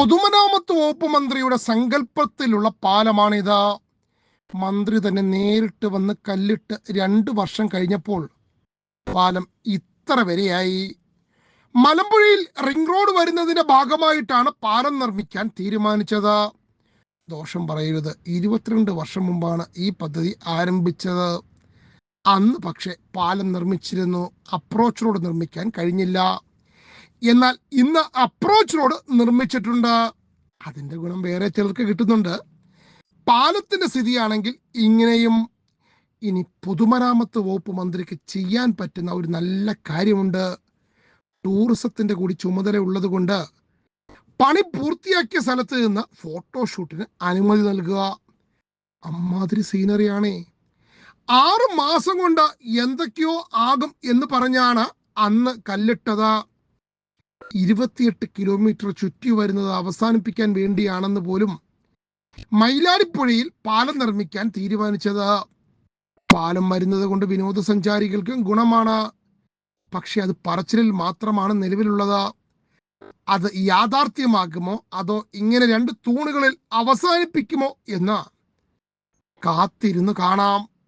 പൊതുമരാമത്ത് വകുപ്പ് മന്ത്രിയുടെ സങ്കല്പത്തിലുള്ള പാലമാണിത്. മന്ത്രി തന്നെ നേരിട്ട് വന്ന് കല്ലിട്ട് രണ്ട് വർഷം കഴിഞ്ഞപ്പോൾ പാലം ഇത്ര വരെയായി. മലമ്പുഴയിൽ റിംഗ് റോഡ് വരുന്നതിന്റെ ഭാഗമായിട്ടാണ് പാലം നിർമ്മിക്കാൻ തീരുമാനിച്ചത്. ദോഷം പറയരുത്. ഇരുപത്തിരണ്ട് വർഷം മുമ്പാണ് ഈ പദ്ധതി ആരംഭിച്ചത്. അന്ന് പക്ഷേ പാലം നിർമ്മിച്ചിരുന്നു. അപ്രോച്ച് റോഡ് നിർമ്മിക്കാൻ കഴിഞ്ഞില്ല. എന്നാൽ ഇന്ന് അപ്രോച്ച് റോഡ് നിർമ്മിച്ചിട്ടുണ്ട്. അതിന്റെ ഗുണം വേറെ ചിലർക്ക് കിട്ടുന്നുണ്ട്. പാലത്തിന്റെ സ്ഥിതിയാണെങ്കിൽ ഇങ്ങനെയും ഇനി പൊതുമരാമത്ത് വകുപ്പ് മന്ത്രിക്ക് ചെയ്യാൻ പറ്റുന്ന ഒരു നല്ല കാര്യമുണ്ട്. ടൂറിസത്തിന്റെ കൂടി ചുമതല ഉള്ളത് കൊണ്ട് പണി പൂർത്തിയാക്കിയ സ്ഥലത്ത് നിന്ന് ഫോട്ടോഷൂട്ടിന് അനുമതി നൽകുക. അമ്മാതിരി സീനറിയാണേ. ആറ് മാസം കൊണ്ട് എന്തൊക്കെയോ ആകും എന്ന് പറഞ്ഞാണ് അന്ന് കല്ലിട്ടത്. ഇരുപത്തിയെട്ട് കിലോമീറ്റർ ചുറ്റി വരുന്നത് അവസാനിപ്പിക്കാൻ വേണ്ടിയാണെന്ന് പോലും മൈലാടിപ്പുഴയിൽ പാലം നിർമ്മിക്കാൻ തീരുമാനിച്ചത്. പാലം വരുന്നത് കൊണ്ട് വിനോദസഞ്ചാരികൾക്കും ഗുണമാണ്. പക്ഷെ അത് പറച്ചിലിൽ മാത്രമാണ് നിലവിലുള്ളത്. അത് യാഥാർത്ഥ്യമാക്കുമോ? അതോ ഇങ്ങനെ രണ്ട് തൂണുകളിൽ അവസാനിപ്പിക്കുമോ എന്ന് കാത്തിരുന്ന് കാണാം.